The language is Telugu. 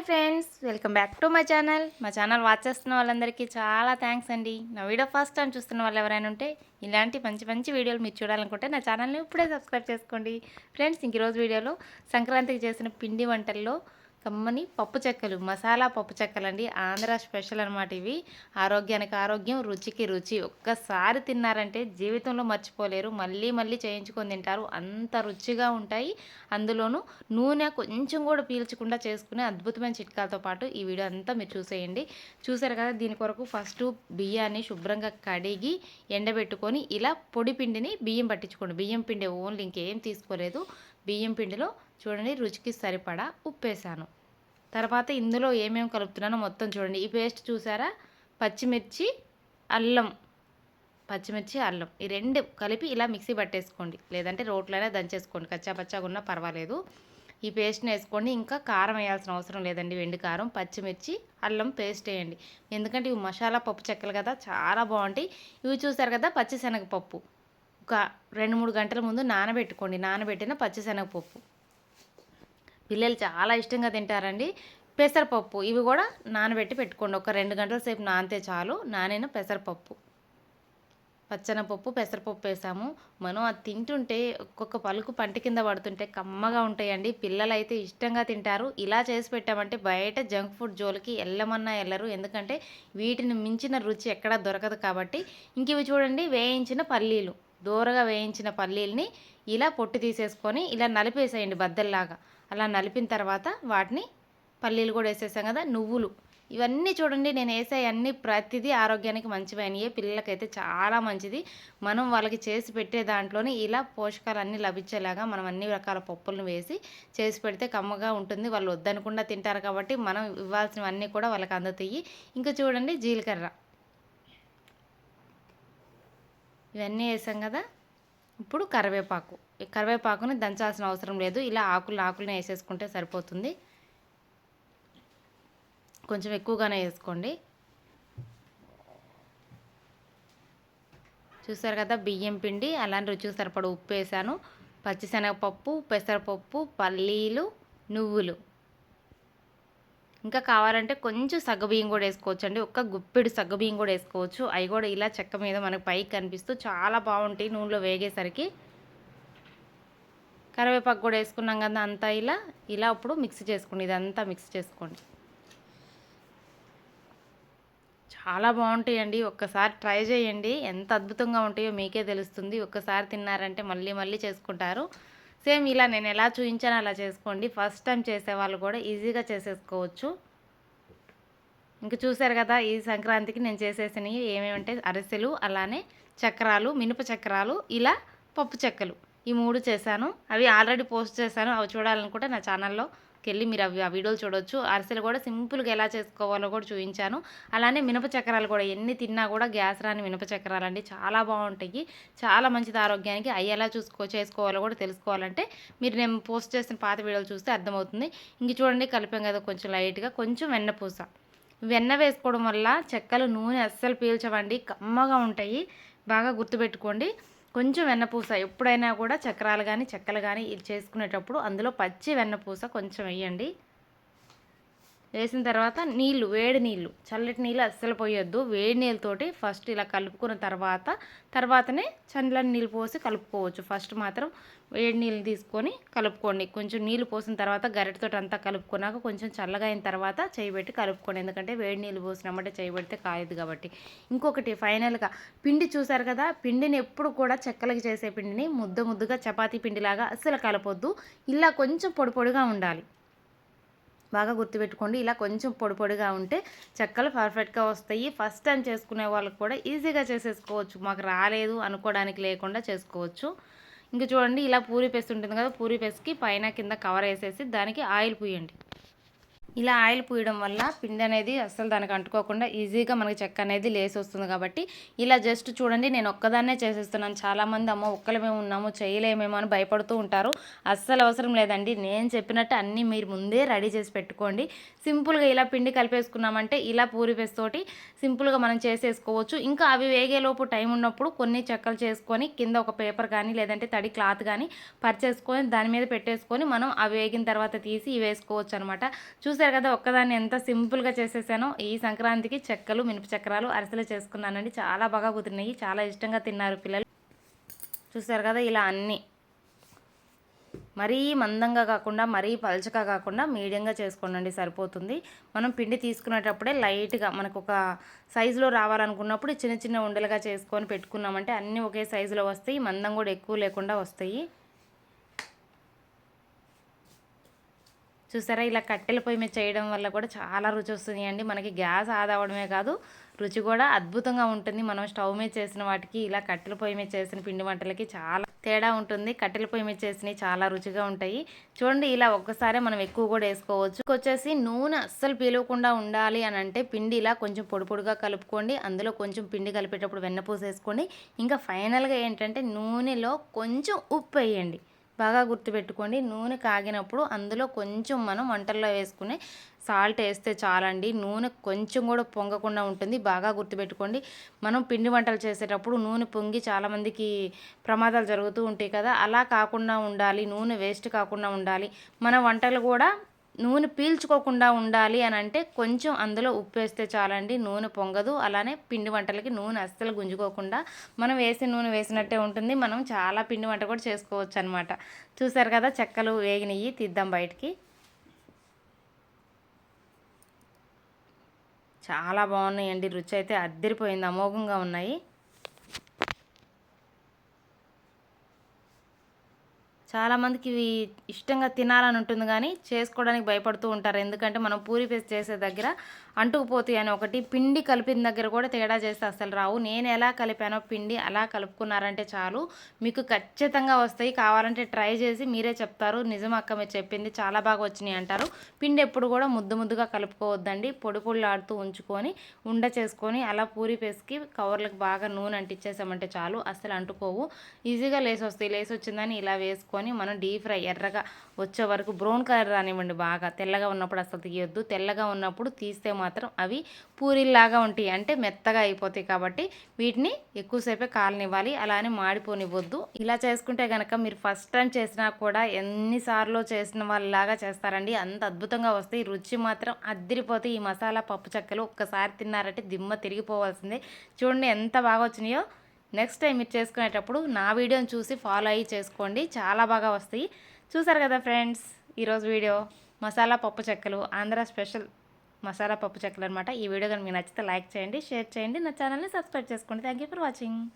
Hi friends welcome back to my channel. మా ఛానల్ వాచ్ చేస్తున్న వాళ్ళందరికీ చాలా థ్యాంక్స్ అండి. నా వీడియో ఫస్ట్ టైం చూస్తున్న వాళ్ళు ఎవరైనా ఉంటే ఇలాంటి మంచి మంచి వీడియోలు మీరు చూడాలనుకుంటే నా ఛానల్ని ఇప్పుడే సబ్స్క్రైబ్ చేసుకోండి. ఫ్రెండ్స్ ఇంక రోజు వీడియోలో సంక్రాంతికి చేసిన పిండి వంటల్లో కమ్మని పప్పు చెక్కలు మసాలా పప్పు చెక్కలు అండి ఆంధ్ర స్పెషల్ అనమాట ఇవి. ఆరోగ్యానికి ఆరోగ్యం రుచికి రుచి. ఒక్కసారి తిన్నారంటే జీవితంలో మర్చిపోలేరు. మళ్ళీ మళ్ళీ చేయించుకొని తింటారు. అంత రుచిగా ఉంటాయి. అందులోనూ నూనె కొంచెం కూడా పీల్చకుండా చేసుకునే అద్భుతమైన చిట్కాలతో పాటు ఈ వీడియో అంతా మీరు చూసేయండి. చూసారు కదా దీని కొరకు ఫస్ట్ బియ్యాన్ని శుభ్రంగా కడిగి ఎండబెట్టుకొని ఇలా పొడి పిండిని బియ్యం పట్టించుకోండి. బియ్యం పిండి ఓన్లీ ఇంకేం తీసుకోలేదు. బియ్యం పిండిలో చూడండి రుచికి సరిపడా ఉప్పేసాను. తర్వాత ఇందులో ఏమేమి కలుపుతున్నానో మొత్తం చూడండి. ఈ పేస్ట్ చూసారా? పచ్చిమిర్చి అల్లం. పచ్చిమిర్చి అల్లం. ఈ రెండు కలిపి ఇలా మిక్సీ పట్టేసుకోండి. లేదంటే రోట్లైనా దంచేసుకోండి. కచ్చా పచ్చాగా ఉన్నా పర్వాలేదు. ఈ పేస్ట్ని వేసుకోండి. ఇంకా కారం వేయాల్సిన అవసరం లేదండి. వెండి కారం పచ్చిమిర్చి అల్లం పేస్ట్ వేయండి. ఎందుకంటే ఇవి మసాలా పప్పు చెక్కలు కదా చాలా బాగుంటాయి. ఇవి చూసారు కదా పచ్చిశనగపప్పు. ఒక రెండు మూడు గంటల ముందు నానబెట్టుకోండి. నానబెట్టిన పచ్చిశనగపప్పు. పిల్లలు చాలా ఇష్టంగా తింటారండి. పెసరపప్పు ఇవి కూడా నానబెట్టి పెట్టుకోండి. ఒక రెండు గంటల సేపు నానితే చాలు. నానిన పెసరపప్పు. పచ్చనపప్పు పెసరపప్పు వేసాము. మనం అది తింటుంటే ఒక్కొక్క పలుకు పంట కింద పడుతుంటే కమ్మగా ఉంటాయండి. పిల్లలు అయితే ఇష్టంగా తింటారు. ఇలా చేసి పెట్టామంటే బయట జంక్ ఫుడ్ జోలికి వెళ్ళమన్నా వెళ్ళరు ఎందుకంటే వీటిని మించిన రుచి ఎక్కడా దొరకదు కాబట్టి. ఇంక ఇవి చూడండి వేయించిన పల్లీలు. దూరగా వేయించిన పల్లీల్ని ఇలా పొట్టు తీసేసుకొని ఇలా నలిపేసేయండి బద్దల్లాగా. అలా నలిపిన తర్వాత వాటిని పల్లీలు కూడా వేసేసాం కదా నువ్వులు. ఇవన్నీ చూడండి నేను వేసే అన్ని ప్రతిదీ ఆరోగ్యానికి మంచివైనయే పిల్లలకైతే చాలా మంచిది. మనం వాళ్ళకి చేసి పెట్టే దాంట్లోనే ఇలా పోషకాలు అన్నీ లభించేలాగా మనం అన్ని రకాల పప్పులను వేసి చేసి పెడితే కమ్మగా ఉంటుంది. వాళ్ళు వద్దనకుండా తింటారు కాబట్టి మనం ఇవ్వాల్సినవన్నీ కూడా వాళ్ళకి అందుతాయి. ఇంకా చూడండి జీలకర్ర. ఇవన్నీ వేసాం కదా ఇప్పుడు కరివేపాకు. ఈ కరివేపాకుని దంచాల్సిన అవసరం లేదు. ఇలా ఆకులు ఆకులనే వేసేసుకుంటే సరిపోతుంది. కొంచెం ఎక్కువగానే వేసుకోండి. చూసారు కదా బియ్యం పిండి అలాంటి రుచికి సరిపడ ఉప్పు వేసాను. పచ్చిశనగపప్పు పెసరపప్పు పల్లీలు నువ్వులు. ఇంకా కావాలంటే కొంచెం సగ్గబియ్యం కూడా వేసుకోవచ్చు అండి ఒక్క గుప్పిడి సగ్గబియ్యం కూడా వేసుకోవచ్చు. అవి కూడా ఇలా చెక్క మీద మనకు పైకి కనిపిస్తూ చాలా బాగుంటాయి నూనెలో వేగేసరికి. కరివేపాకు కూడా వేసుకున్నాం కదా అంతా ఇలా. ఇలా ఇప్పుడు మిక్స్ చేసుకోండి. ఇదంతా మిక్స్ చేసుకోండి. చాలా బాగుంటాయండి. ఒక్కసారి ట్రై చేయండి. ఎంత అద్భుతంగా ఉంటాయో మీకే తెలుస్తుంది. ఒక్కసారి తిన్నారంటే మళ్ళీ మళ్ళీ చేసుకుంటారు. సేమ్ ఇలా నేను ఎలా చూపించానో అలా చేసుకోండి. ఫస్ట్ టైం చేసే వాళ్ళు కూడా ఈజీగా చేసేసుకోవచ్చు. ఇంక చూసారు కదా ఈ సంక్రాంతికి నేను చేసేసినవి ఏమేమంటే అరిసెలు అలానే చక్రాలు మినప చక్రాలు ఇలా పప్పు చెక్కలు. ఈ మూడు చేశాను. అవి ఆల్రెడీ పోస్ట్ చేశాను. అవి చూడాలనుకుంటే నా ఛానల్లో వెళ్ళి మీరు అవి ఆ వీడియోలు చూడొచ్చు. అరిసెలు కూడా సింపుల్గా ఎలా చేసుకోవాలో కూడా చూపించాను. అలానే మినప చక్రాలు కూడా ఎన్ని తిన్నా కూడా గ్యాస్ రాని మినప చక్రాలు అండి చాలా బాగుంటాయి. చాలా మంచిది ఆరోగ్యానికి. అవి ఎలా చూసుకో చేసుకోవాలో కూడా తెలుసుకోవాలంటే మీరు నేను పోస్ట్ చేసిన పాత వీడియోలు చూస్తే అర్థమవుతుంది. ఇంక చూడండి కలిపాం కదా కొంచెం లైట్గా. కొంచెం వెన్నపూస వెన్న వేసుకోవడం వల్ల చెక్కలు నూనె అస్సలు పీల్చవండి. కమ్మగా ఉంటాయి. బాగా గుర్తుపెట్టుకోండి. కొంచెం వెన్నపూస ఎప్పుడైనా కూడా చక్రాలు కానీ చెక్కలు కానీ ఇది చేసుకునేటప్పుడు అందులో పచ్చి వెన్నపూస కొంచెం వేయండి. వేసిన తర్వాత నీళ్ళు వేడి నీళ్ళు చల్లటి నీళ్ళు అస్సలు పోయొద్దు. వేడి నీళ్ళతోటి ఫస్ట్ ఇలా కలుపుకున్న తర్వాత తర్వాతనే చల్లని నీళ్ళు పోసి కలుపుకోవచ్చు. ఫస్ట్ మాత్రం వేడి నీళ్ళు తీసుకొని కలుపుకోండి. కొంచెం నీళ్ళు పోసిన తర్వాత గరిటతో అంతా కలుపుకున్నాక కొంచెం చల్లగా అయిన తర్వాత చేయబెట్టి కలుపుకోండి. ఎందుకంటే వేడి నీళ్ళు పోసినామంటే చేయబెడితే కాయదు కాబట్టి. ఇంకొకటి ఫైనల్గా పిండి చూసారు కదా? పిండిని ఎప్పుడు కూడా చెక్కలకి చేసే పిండిని ముద్ద ముద్దుగా చపాతీ పిండిలాగా అస్సలు కలపొద్దు. ఇలా కొంచెం పొడి పొడిగా ఉండాలి. బాగా గుర్తుపెట్టుకోండి. ఇలా కొంచెం పొడి పొడిగా ఉంటే చెక్కలు పర్ఫెక్ట్గా వస్తాయి. ఫస్ట్ టైం చేసుకునే వాళ్ళకి కూడా ఈజీగా చేసేసుకోవచ్చు. మాకు రాలేదు అనుకోవడానికి లేకుండా చేసుకోవచ్చు. ఇంకా చూడండి ఇలా పూరి పేస్ట్ ఉంటుంది కదా పూరి పేస్ట్కి పైన కింద కవర్ వేసేసి దానికి ఆయిల్ పూయండి. ఇలా ఆయిల్ పూయడం వల్ల పిండి అనేది అస్సలు దానికి అంటుకోకుండా ఈజీగా మనకి చెక్క అనేది లేసి వస్తుంది కాబట్టి ఇలా జస్ట్ చూడండి నేను ఒక్కదాన్నే చేసేస్తున్నాను. చాలామంది అమ్మ ఒక్కలమే ఉన్నాము చేయలేమేమో అని భయపడుతూ ఉంటారు. అస్సలు అవసరం లేదండి. నేను చెప్పినట్టు అన్నీ మీరు ముందే రెడీ చేసి పెట్టుకోండి. సింపుల్గా ఇలా పిండి కలిపేసుకున్నామంటే ఇలా పూరి తోటి సింపుల్గా మనం చేసేసుకోవచ్చు. ఇంకా అవి వేగేలోపు టైం ఉన్నప్పుడు కొన్ని చెక్కలు చేసుకొని కింద ఒక పేపర్ కానీ లేదంటే తడి క్లాత్ కానీ పరిచేసుకొని దాని మీద పెట్టేసుకొని మనం అవి వేగిన తర్వాత తీసి వేసుకోవచ్చు అనమాట చూసి చూసారు కదా ఒక్కదాన్ని ఎంత సింపుల్గా చేసేసానో. ఈ సంక్రాంతికి చెక్కలు మినప చక్రాలు అరిసెలు చేసుకున్నానండి. చాలా బాగా కుదిరినాయి. చాలా ఇష్టంగా తిన్నారు పిల్లలు. చూసారు కదా ఇలా అన్నీ. మరీ మందంగా కాకుండా మరీ పలచగా కాకుండా మీడియంగా చేసుకోండి సరిపోతుంది. మనం పిండి తీసుకునేటప్పుడే లైట్గా మనకు ఒక సైజులో రావాలనుకున్నప్పుడు చిన్న చిన్న ఉండలుగా చేసుకొని పెట్టుకున్నామంటే అన్నీ ఒకే సైజులో వస్తాయి. మందం కూడా ఎక్కువ లేకుండా వస్తాయి. చూసారా? ఇలా కట్టెల పొయ్యి మీద చేయడం వల్ల కూడా చాలా రుచి వస్తుంది అండి. మనకి గ్యాస్ ఆదా అవడమే కాదు రుచి కూడా అద్భుతంగా ఉంటుంది. మనం స్టవ్ మీద చేసిన వాటికి ఇలా కట్టెల పొయ్యి మీద చేసిన పిండి వంటలకి చాలా తేడా ఉంటుంది. కట్టెల పొయ్యి మీద చేసినవి చాలా రుచిగా ఉంటాయి. చూడండి ఇలా ఒక్కసారే మనం ఎక్కువ కూడా వేసుకోవచ్చు. వచ్చేసి నూనె అస్సలు పీలవకుండా ఉండాలి అని అంటే పిండి ఇలా కొంచెం పొడి పొడిగా కలుపుకోండి. అందులో కొంచెం పిండి కలిపేటప్పుడు వెన్నపూస వేసుకోండి ఇంకా ఫైనల్గా ఏంటంటే నూనెలో కొంచెం ఉప్పు వేయండి. బాగా గుర్తుపెట్టుకోండి. నూనె కాగినప్పుడు అందులో కొంచెం మనం వంటల్లో వేసుకునే సాల్ట్ వేస్తే చాలండి. నూనె కొంచెం కూడా పొంగకుండా ఉంటుంది. బాగా గుర్తుపెట్టుకోండి. మనం పిండి వంటలు చేసేటప్పుడు నూనె పొంగి చాలామందికి ప్రమాదాలు జరుగుతూ ఉంటాయి కదా. అలా కాకుండా ఉండాలి. నూనె వేస్ట్ కాకుండా ఉండాలి. మన వంటలు కూడా నూనె పీల్చుకోకుండా ఉండాలి అని అంటే కొంచెం అందులో ఉప్పు వేస్తే చాలండి నూనె పొంగదు. అలానే పిండి వంటలకి నూనె అస్సలు గుంజుకోకుండా మనం వేసే నూనె వేసినట్టే ఉంటుంది. మనం చాలా పిండి వంట కూడా చేసుకోవచ్చు అనమాట చూసారు కదా చెక్కలు వేగినవి తీద్దాం బయటికి. చాలా బాగున్నాయండి రుచి అయితే అద్దరిపోయింది అమోఘంగా ఉన్నాయి. చాలామందికి ఇవి ఇష్టంగా తినాలని ఉంటుంది కానీ చేసుకోవడానికి భయపడుతూ ఉంటారు. ఎందుకంటే మనం పూరి పేస్ట్ చేసే దగ్గర అంటుకుపోతాయి అని ఒకటి పిండి కలిపిన దగ్గర కూడా తేడా చేస్తే అసలు రావు. నేను ఎలా కలిపానో పిండి అలా కలుపుకున్నారంటే చాలు. మీకు ఖచ్చితంగా వస్తాయి. కావాలంటే ట్రై చేసి మీరే చెప్తారు. నిజం అక్క మీరు చెప్పింది చాలా బాగా వచ్చినాయి అంటారు. పిండి ఎప్పుడు కూడా ముద్దు ముద్దుగా కలుపుకోవద్దండి. పొడి పొడిలాడుతూ ఉంచుకొని ఉండ చేసుకొని అలా పూరి పేస్కి కవర్లకు బాగా నూనె అంటించేసామంటే చాలు. అసలు అంటుకోవు. ఈజీగా లేసి వస్తాయి లేసి వచ్చిందని ఇలా వేసుకొని మనం డీప్ ఫ్రై ఎర్రగా వచ్చే వరకు బ్రౌన్ కలర్ రానివ్వండి బాగా. తెల్లగా ఉన్నప్పుడు అసలు తీయొద్దు. తెల్లగా ఉన్నప్పుడు తీస్తే మాత్రం అవి పూరీల్లాగా ఉంటాయి. అంటే మెత్తగా అయిపోతాయి కాబట్టి వీటిని ఎక్కువసేపే కాలనివ్వాలి. అలానే మాడిపోనివ్వద్దు. ఇలా చేసుకుంటే కనుక మీరు ఫస్ట్ టైం చేసినా కూడా ఎన్నిసార్లు చేసిన వాళ్ళలాగా చేస్తారండి. అంత అద్భుతంగా వస్తాయి. రుచి మాత్రం అద్దరిపోతాయి. ఈ మసాలా పప్పు చెక్కలు ఒక్కసారి తిన్నారంటే దిమ్మ తిరిగిపోవాల్సిందే. చూడండి ఎంత బాగా వచ్చినాయో. నెక్స్ట్ టైం మీరు చేసుకునేటప్పుడు నా వీడియోని చూసి ఫాలో అయ్యి చేసుకోండి. చాలా బాగా వస్తాయి. చూసారు కదా ఫ్రెండ్స్ ఈరోజు వీడియో మసాలా పప్పు చెక్కలు ఆంధ్ర స్పెషల్ మసాలా పప్పు చెక్కలు అనమాట ఈ వీడియో కానీ మీకు నచ్చితే లైక్ చేయండి షేర్ చేయండి. నా ఛానల్ని సబ్స్క్రైబ్ చేసుకోండి. Thank you for watching